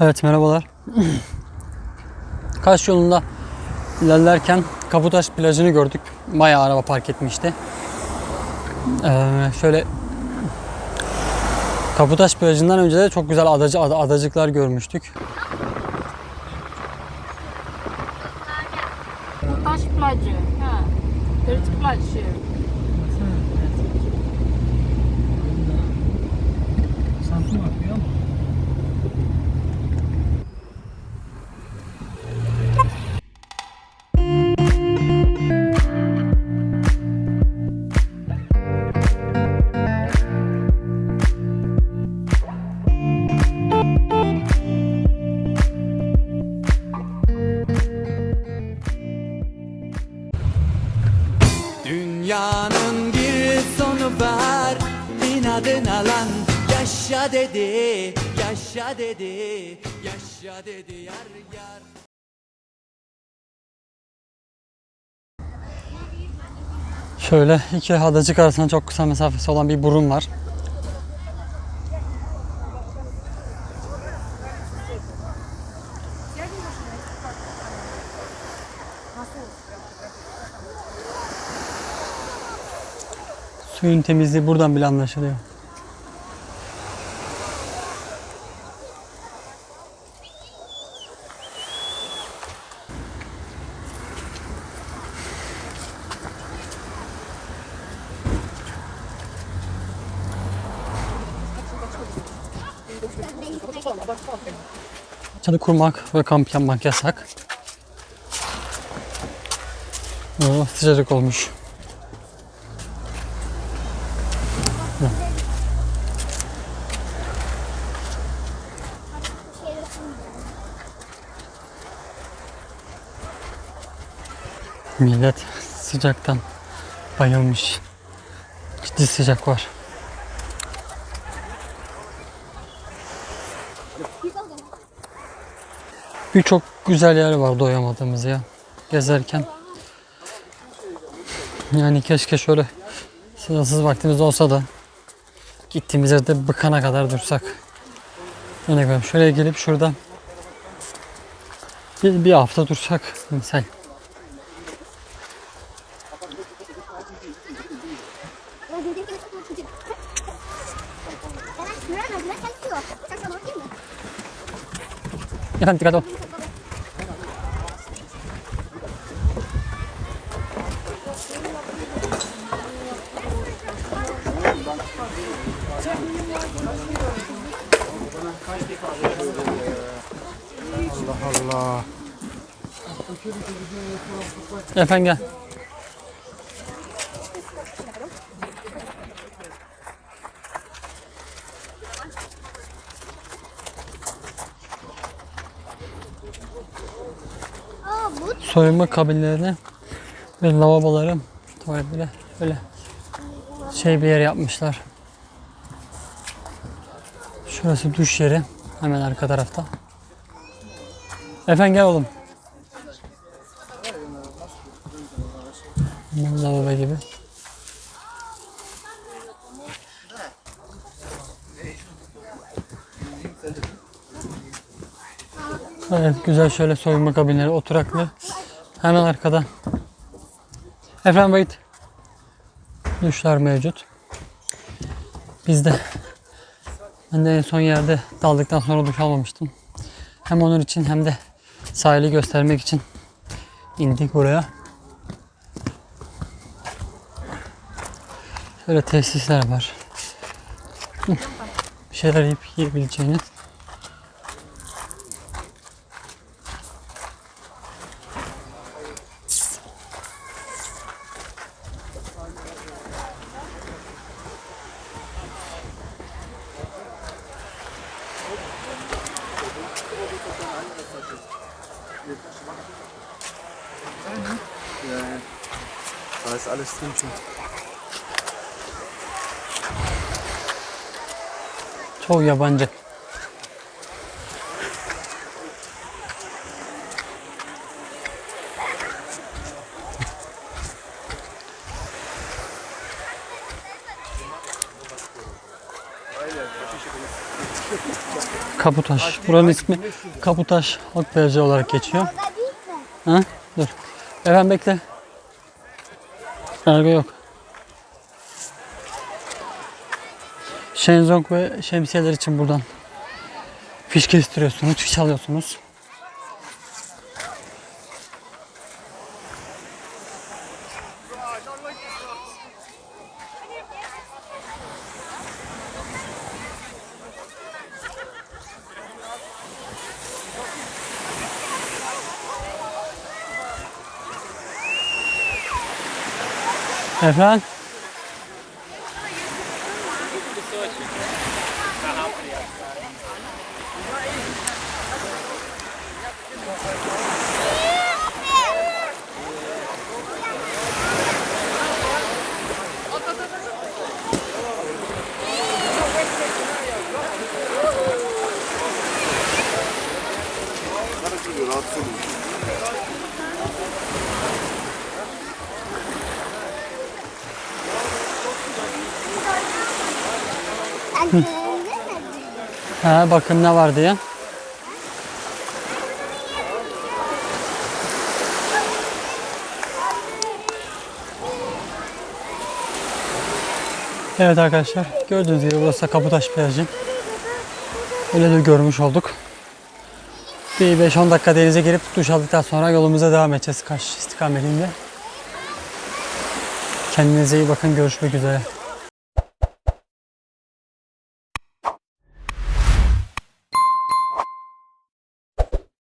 Evet merhabalar. Kaş yolunda ilerlerken Kaputaş plajını gördük. Bayağı araba park etmişti. Ee, şöyle Kaputaş plajından önce de çok güzel adacı, ada- adacıklar görmüştük. Taş plajı. Ha. Dört plajı. Dünyanın bir sonu var inadına lan Yaşa dedi, yaşa dedi, yaşa dedi yar yar Şöyle iki adacık arasında çok kısa mesafesi olan bir burun var. Suyun temizliği buradan bile anlaşılıyor. Çadır kurmak ve kamp yapmak yasak. Oo, sıcacık olmuş. Millet sıcaktan bayılmış. Ciddi sıcak var. Birçok güzel yer var doyamadığımız ya. Gezerken. Yani keşke şöyle sınırsız vaktimiz olsa da gittiğimiz yerde bıkana kadar dursak. Örnek veriyorum. Şuraya gelip şurada bir, bir hafta dursak misal. Efendim dikkat ol. Allah. Efendim gel. soyunma kabinlerini ve lavaboları tuvaletleri böyle şey bir yer yapmışlar. Şurası duş yeri. Hemen arka tarafta. Efendim gel oğlum. Lavabo gibi. Evet güzel şöyle soyunma kabinleri oturaklı. Hemen arkada. Efendim Bayit. Duşlar mevcut. Bizde ben de en son yerde daldıktan sonra duş almamıştım. Hem onun için hem de sahili göstermek için indik buraya. Şöyle tesisler var. Bir şeyler yiyip yiyebileceğiniz. Da ist alles drin schon. Çoğu yabancı. Kaputaş. Buranın ismi Kaputaş Halk Plajı olarak geçiyor. Ha? Dur. Efendim bekle. Kargo yok. Shenzong ve şemsiyeler için buradan fiş kestiriyorsunuz, fiş alıyorsunuz. Efendim? Ha, bakın ne var diye. Evet arkadaşlar gördüğünüz gibi burası Kaputaş plajı. Öyle de görmüş olduk. Bir 5-10 dakika denize girip duş aldıktan sonra yolumuza devam edeceğiz Kaş istikametinde. Kendinize iyi bakın görüşmek üzere.